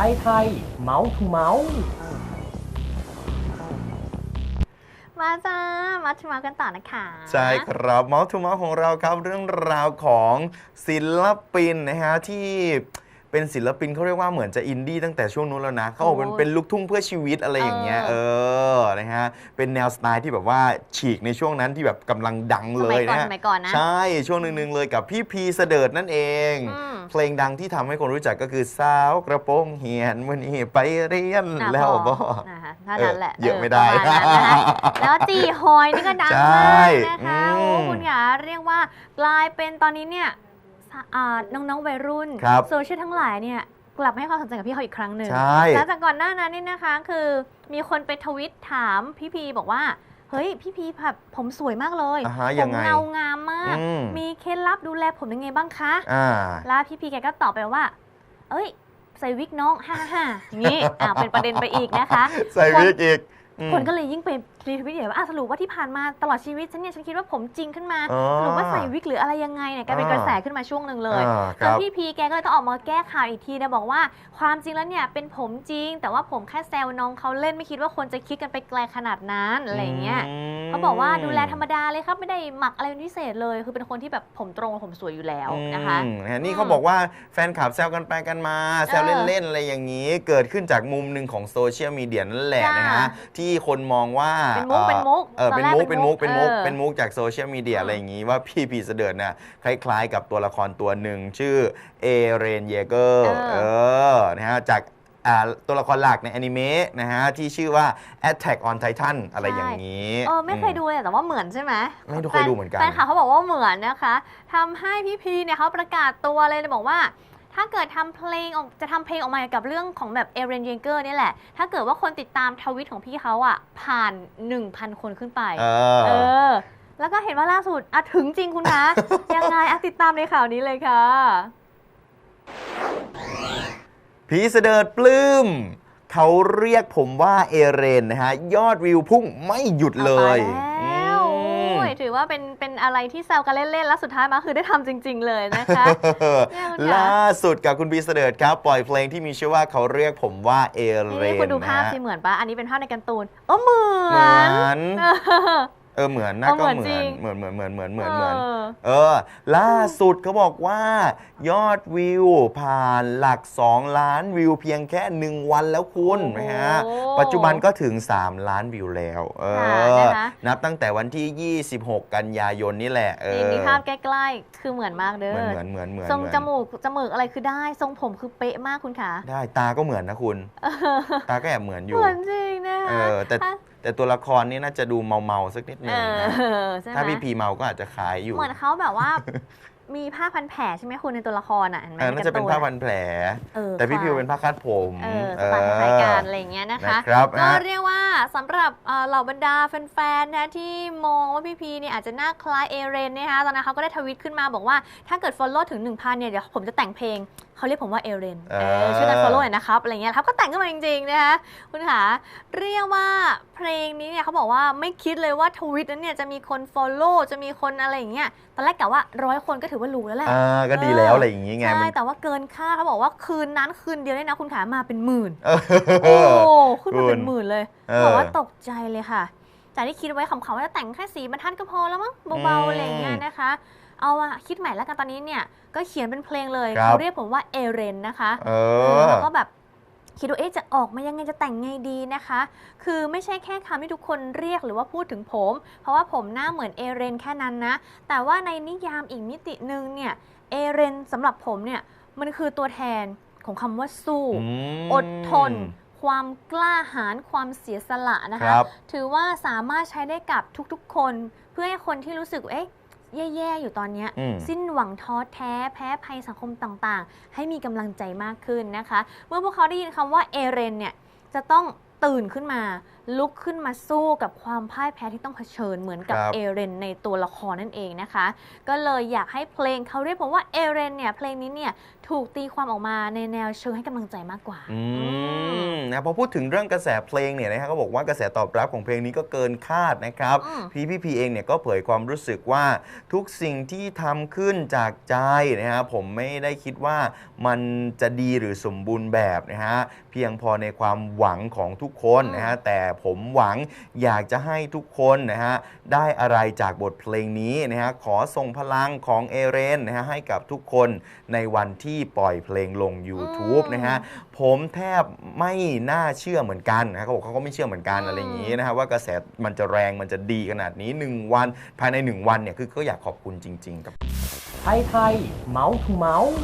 ไทยไทยเมาส์ทูเมาส์มาจ้า มาชิมมากันต่อนะคะ ใช่ครับเมาส์ทูเมาส์ของเราครับเรื่องราวของศิลปินนะฮะที่ เป็นศิลปินเขาเรียกว่าเหมือนจะอินดี้ตั้งแต่ช่วงนู้นแล้วนะเขาบอกเป็นเป็นลูกทุ่งเพื่อชีวิตอะไรอย่างเงี้ยเออนะฮะเป็นแนวสไตล์ที่แบบว่าฉีกในช่วงนั้นที่แบบกำลังดังสเลมัยยก่อนนะสมัยก่อนนะใช่ช่วงหนึ่งๆเลยกับพี่พีเสดิร์ดนั่นเองอืมเพลงดังที่ทำให้คนรู้จักก็คือสาวกระโปรงเหียนวันนี้ไปเรียนอะแล้วพบ่นะคะเท่านั้นแหละเออเยอะไม่ได้ประาณนั้นนะคะแล้วจีฮอยนี่ก็ดังใช่มากนะคะอืมโอ้คุณขาเรียกว่ากลายเป็นตอนนี้เนี่ยสะอ่า น้องๆวัยรุ่นครับ โซเชียลทั้งหลายเนี่ยกลับมาให้ความสนใจกับพี่เขาอีกครั้งหนึ่งใช่ หลังจากก่อนหน้านั้นนี่นะคะคือมีคนไปทวิตถามพี่พีบอกว่า เฮ้ยพี่พีแบบผมสวยมากเลยอ่าฮะผยัมงไงเงางามมาก อืม มีเคล็ดลับดูแลผมยังไงบ้างคะ อ่า แล้วพี่พีแกก็ตอบไปว่า เอ้ย ใส่วิกน้อง ฮ่าฮ่าอย่างนี้ อ่าเป็นประเด็นไปอีกนะคะ ใส่วิกอีกอืม คนก็เลยยิ่งไปรีทวิตใหญ่ว่าอะสรุปว่าที่ผ่านมาตลอดชีวิตฉันเนี่ยฉันคิดว่าผมจริงขึ้นมาอ๋อสรุปว่าใส่วิกหรืออะไรยังไงเนี่ยกลายเป็นอ่ากระแสขึ้นมาช่วงหนึ่งเลยอ่าคแล้วรับพี่พีแกก็เลยต้องออกมาแก้ข่าวอีกทีนะบอกว่าความจริงแล้วเนี่ยเป็นผมจริง แต่ว่าผมแค่แซวน้องเขาเล่นไม่คิดว่าคนจะคิดกันไปไกลขนาดนั้นอะไรอย่างเงี้ย ม เขาบอกว่าดูแลธรรมดาเลยครับ ไม่ได้หมักอะไรเป็นพิเศษเลย คือเป็นคนที่แบบผมตรงผมสวยอยู่แล้วนะคะ อืมนะฮะนี่อืมเขาบอกว่าแฟนคลับแซวกันไปกันมา แซวเออเล่น ๆ อะไรอย่างนี้ เกิดขึ้นจากมุมหนึ่งของโซเชียลมีเดียนั่นแหละจ้านนะฮะที่คนมองว่าเป็นมุกเป็นมุกเออตอนเป็นแรกมุกเป็เป็นนมุมุกกเป็นมุกเออเป็นมุกจากโซเชียลมีเดียอืมอะไรอย่างนี้ว่าพี่พีเสดิร์ดเนี่ยคล้ายๆกับตัวละครตัวหนึ่งชื่อเอเรนเยเกอร์เออเออนะฮะจากอ่าตัวละครหลักในอนิเมะนะฮะ ที่ชื่อว่า Attack on Titan อะไรอย่างนี้เออไม่เคยดูเลยแต่ว่าเหมือนใช่ไหมไม่เคยดูเหมือนกันแฟนคลับเขาบอกว่าเหมือนนะคะทำให้พี่พีเนี่ยเขาประกาศตัวเลยบอกว่า ถ้าเกิดทำเพลงออกจะทำเพลงออกมาเกี่ยวกับเรื่องของแบบเอเรนเยเกอร์นี่ยแหละ ถ้าเกิดว่าคนติดตามทวิตของพี่เขาอะ ผ่าน 1,000 คนขึ้นไป เอเอออแล้วก็เห็นว่าล่าสุดอะถึงจริงคุณคะ ยังไงอะติดตามในข่าวนี้เลยค่ะ พีเสดิร์ดปลื้มเขาเรียกผมว่าเอเรนนะฮะ ยอดวิวพุ่งไม่หยุดเลยอาแล้วอื มโอ้ยถือว่าเป็นเป็นอะไรที่แซวกันเล่นๆ แล้วสุดท้ายมาคือได้ทำจริง ๆ เลยนะคะเนี่ยคุณคะล่าสุดกับคุณพีเสดิร์ดครับ ปล่อยเพลงที่มีชื่อว่าเขาเรียกผมว่าเอเรนี่นคุณดูภาพนะฮะสิเหมือนปะอันนี้เป็นภาพในการ์ตูนเออเหมือน เหมือนเออเออเหมือนนะเออก็เหมือนเหมืจริอนงเหมือนเหมือนเหมือนเหมือนเหมือนเหมือนเออเออ ล่าสุดเขาบอกว่า ยอดวิวผ่านหลัก 2 ล้านวิวเพียงแค่ 1 วันแล้วคุณโอ้โหนะฮะปัจจุบันก็ถึง 3 ล้านวิวแล้วเอค่ะอนะคะนับตั้งแต่วันที่ 26 กันยายนนี่แหละเอนี่อมีภาพใกล้ๆ คือเหมือนมากเด้เหมือนอเหมือนเหมือนเหมือนทรงเหมือนจมูกจมูกอะไรคือได้ ทรงผมคือเป๊ะมากคุณคะได้ตาก็เหมือนนะคุณ ตาก็แอบเหมือนอยู่เหมือนจริงนะเอคะอแต่ถ้า แต่ตัวละครนี่น่าจะดูเมาเมาๆสักนิดนึเองนะอใช่ไหมถ้าพี่พีเมาก็อาจจะคล้ายอยู่เหมือนเขาแบบว่า มีผ้าพันแผลใช่ไหมคุณในตัวละครอะเห็นไหมเออน่าจะเป็นผ้าพันแผล เออแต่พี่พิวเป็นผ้าคาดผม เออสไตล์คล้ายๆกันอะไรอย่างเงี้ยนะคะ นะครับก็ฮะเรียกว่า สำหรับเอ่อเหล่าบรรดาแฟนๆนะที่มองว่าพี่พีเนี่ยอาจจะหน้าคล้ายเอเรนนะคะตอนนั้นเขาก็ได้ทวิตขึ้นมาบอกว่าถ้าเกิด Follow ถึง 1,000เนี่ยเดี๋ยวผมจะแต่งเพลงเขาเรียกผมว่าเอเรนเอเอออช่วยกัน Follow หน่อยนะครับอะไรเงี้ยเขาก็แต่งขึ้นมาจริงๆนะคะคุณขาเรียกว่าเพลงนี้เนี่ยเขาบอกว่าไม่คิดเลยว่าทวิตนั้นเนี่ยจะมีคน Follow จะมีคนอะไรอย่างเงี้ยตอนแรกกะว่าร้อยคนก็ถือว่ารู้แล้วแหละอ่าก็ดีแล้วอะไรอย่างงี้ไงใช่มันแต่ว่าเกินคาดเขาบอกว่าคืนนั้นคืนเดียวเนี่ยนะคุณขามาเป็นหมื่นเออโอ้ เลยค่ะ จากที่คิดไว้ขำๆว่าจะแต่งแค่สีบรรทัดก็พอแล้วมั้งเบาอืมๆอะไรอย่างเงี้ยนะคะ เอาอะคิดใหม่แล้วกันตอนนี้เนี่ยก็เขียนเป็นเพลงเลยครับ เขาเรียกผมว่าเอเรนนะคะเอเอออ แล้วก็แบบคิดว่าเอ๊ะจะออกมายังไงจะแต่งไงดีนะคะ คือไม่ใช่แค่คำที่ทุกคนเรียกหรือว่าพูดถึงผม เพราะว่าผมหน้าเหมือนเอเรนแค่นั้นนะ แต่ว่าในนิยามอีกมิติหนึ่งเนี่ยเอเรนสำหรับผมเนี่ยมันคือตัวแทนของคำว่าสู้มอดทน ความกล้าหาญความเสียสละนะคคะรับ ถือว่าสามารถใช้ได้กับทุกๆ คน เพื่อให้คนที่รู้สึกเอ๊ะแย่ๆ อยู่ตอนเนี้ย อืม สิ้นหวังท้อแท้แพ้ภัยสังคมต่างๆ ให้มีกำลังใจมากขึ้นนะคะ เมื่อพวกเขาได้ยินคำว่าเอเรนเนี่ยจะต้องตื่นขึ้นมา ลุกขึ้นมาสู้กับความพ่ายแพ้ที่ต้องเผชิญเหมือนกับครับ เอเรนในตัวละครนั่นเองนะคะ ก็เลยอยากให้เพลงเขาเรียกผมว่าเอเรนเนี่ยเพลงนี้เนี่ย ถูกตีความออกมาในแนวเชิงให้กำลังใจมากกว่า อืมนะพอพูดถึงเรื่องกระแสเพลงเนี่ยนะฮะก็บอกว่ากระแสตอบรับของเพลงนี้ก็เกินคาดนะครับ อืม พีพีพีเองเนี่ยก็เผยความรู้สึกว่าทุกสิ่งที่ทำขึ้นจากใจนะฮะผมไม่ได้คิดว่ามันจะดีหรือสมบูรณ์แบบนะฮะเพียงพอในความหวังของทุกคนนะฮะแต่ผมหวังอยากจะให้ทุกคนนะฮะได้อะไรจากบทเพลงนี้นะฮะขอส่งพลังของเอเรนนะฮะให้กับทุกคนในวันที่ปล่อยเพลงลง YouTube นะฮะผมแทบไม่น่าเชื่อเหมือนกันนะเขาบอกเขาก็ไม่เชื่อเหมือนกันอืมอะไรอย่างนี้นะฮะว่ากระแสมันจะแรงมันจะดีขนาดนี้ 1 วันภายใน 1 วันเนี่ยคือก็อยากขอบคุณจริง ๆ กับไทยไทยเมาส์ทูเมาส์